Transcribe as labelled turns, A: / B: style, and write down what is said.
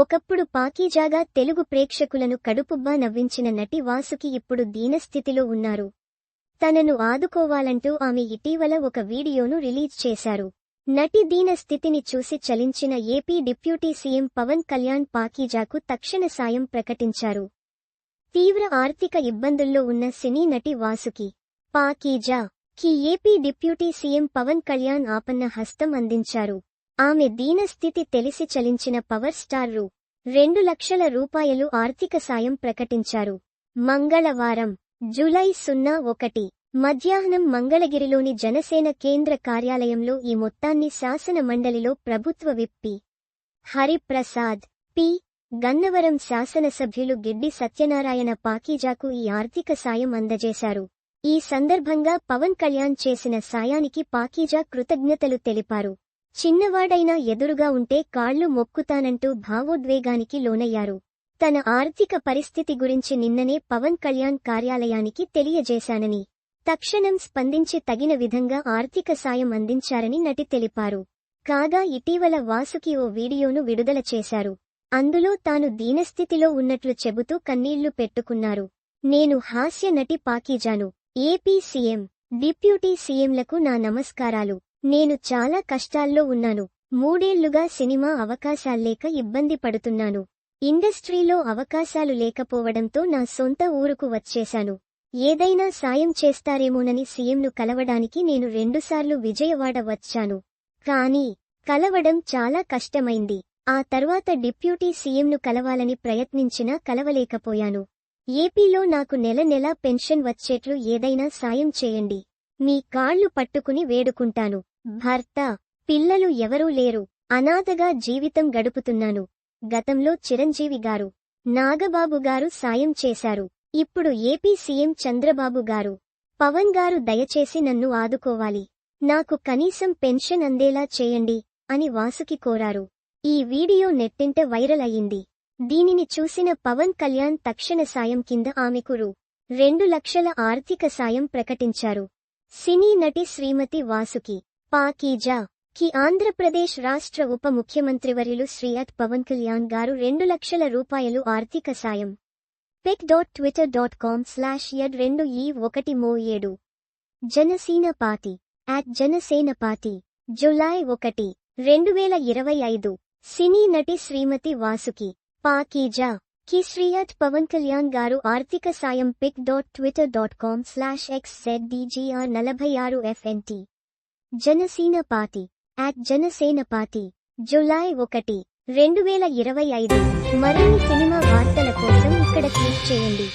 A: ఒకప్పుడు పాకీజాగా తెలుగు ప్రేక్షకులను కడుపుబ్బా నవ్వించిన నటి వాసుకి ఇప్పుడు దీనస్థితిలో ఉన్నారు. తనను ఆదుకోవాలంటూ ఆమె ఇటీవల ఒక వీడియోను రిలీజ్ చేశారు. నటి దీన స్థితిని చూసి చలించిన AP deputy CM Pawan Kalyan పాకీజాకు తక్షణ సాయం ప్రకటించారు. తీవ్ర ఆర్థిక ఇబ్బందుల్లో ఉన్న సినీ నటి వాసుకి పాకీజా కి AP deputy CM Pawan Kalyan ఆపన్న హస్తం అందించారు. ఆమె దీనస్థితి తెలిసి చలించిన పవర్ స్టార్ రూ. రెండు లక్షల రూపాయలు ఆర్థిక సాయం ప్రకటించారు. మంగళవారం జూలై సున్నా ఒకటి మధ్యాహ్నం మంగళగిరిలోని జనసేన కేంద్ర కార్యాలయంలో ఈ మొత్తాన్ని శాసన మండలిలో ప్రభుత్వ విప్పి హరిప్రసాద్ పి. గన్నవరం శాసనసభ్యులు గిడ్డి సత్యనారాయణ పాకీజాకు ఈ ఆర్థిక సాయం అందజేశారు. ఈ సందర్భంగా పవన్ కళ్యాణ్ చేసిన సాయానికి పాకీజా కృతజ్ఞతలు తెలిపారు. చిన్నవాడైనా ఎదురుగా ఉంటే కాళ్ళు మొక్కుతానంటూ భావోద్వేగానికి లోనయ్యారు. తన ఆర్థిక పరిస్థితి గురించి నిన్ననే పవన్ కళ్యాణ్ కార్యాలయానికి తెలియజేశానని తక్షణం స్పందించి తగిన విధంగా ఆర్థిక సాయం అందించారని నటి తెలిపారు. కాగా ఇటీవల వాసుకి ఓ వీడియోను విడుదల చేశారు. అందులో తాను దీనస్థితిలో ఉన్నట్లు చెబుతూ కన్నీళ్ళు పెట్టుకున్నారు. నేను హాస్య నటి పాకీజాను ఏపీ సీఎం డిప్యూటీ సీఎంలకు నా నమస్కారాలు. నేను చాలా కష్టాల్లో ఉన్నాను. మూడేళ్ళుగా సినిమా అవకాశాల్లేక ఇబ్బంది పడుతున్నాను. ఇండస్ట్రీలో అవకాశాలు లేకపోవడంతో నా సొంత ఊరుకు వచ్చేశాను. ఏదైనా సాయం చేస్తారేమోనని సీఎంను కలవడానికి నేను రెండుసార్లు విజయవాడ వచ్చాను. కానీ కలవడం చాలా కష్టమైంది. ఆ తర్వాత డిప్యూటీ సీఎంను కలవాలని ప్రయత్నించినా కలవలేకపోయాను. ఏపీలో నాకు నెల నెలా పెన్షన్ వచ్చేట్లు ఏదైనా సాయం చేయండి. మీ కాళ్ళు పట్టుకుని వేడుకుంటాను. భర్త పిల్లలు ఎవరూ లేరు. అనాథగా జీవితం గడుపుతున్నాను. గతంలో చిరంజీవి గారు నాగబాబు గారు సాయం చేశారు. ఇప్పుడు ఏపీ సీఎం చంద్రబాబు గారు. పవన్ గారు దయచేసి నన్ను ఆదుకోవాలి. నాకు కనీసం పెన్షన్ అందేలా చేయండి అని వాసుకి కోరారు. ఈ వీడియో నెట్టింట వైరల్ అయింది దీనిని చూసిన పవన్ కళ్యాణ్ తక్షణ సాయం కింద ఆమెకు రూ. రెండు లక్షల ఆర్థిక సాయం ప్రకటించారు. సినీ నటి శ్రీమతి వాసుకి పాకీజా కి ఆంధ్రప్రదేశ్ రాష్ట్ర ఉప ముఖ్యమంత్రివర్యులు శ్రీయత్ పవన్ కళ్యాణ్ గారు రెండు లక్షల రూపాయలు ఆర్థిక సాయం. Pic dot twitter dot com slash ఎడ్ రెండు ఈ ఒకటి మో ఏడు. Janasena party at Janasena party July ఒకటి రెండు వేల ఇరవై ఐదు. సినీ నటి శ్రీమతి వాసుకి పాకీజా కి శ్రీయత్ పవన్ కళ్యాణ్ గారు ఆర్థిక సాయం pic dot twitter dot com slash X Z DGR నలభై ఆరు FNT Janasena party. At Janasena party. July ఒకటి రెండు వేల ఇరవై ఐదు. మరిన్ని సినిమా వార్తల కోసం ఇక్కడ క్లిక్ చేయండి.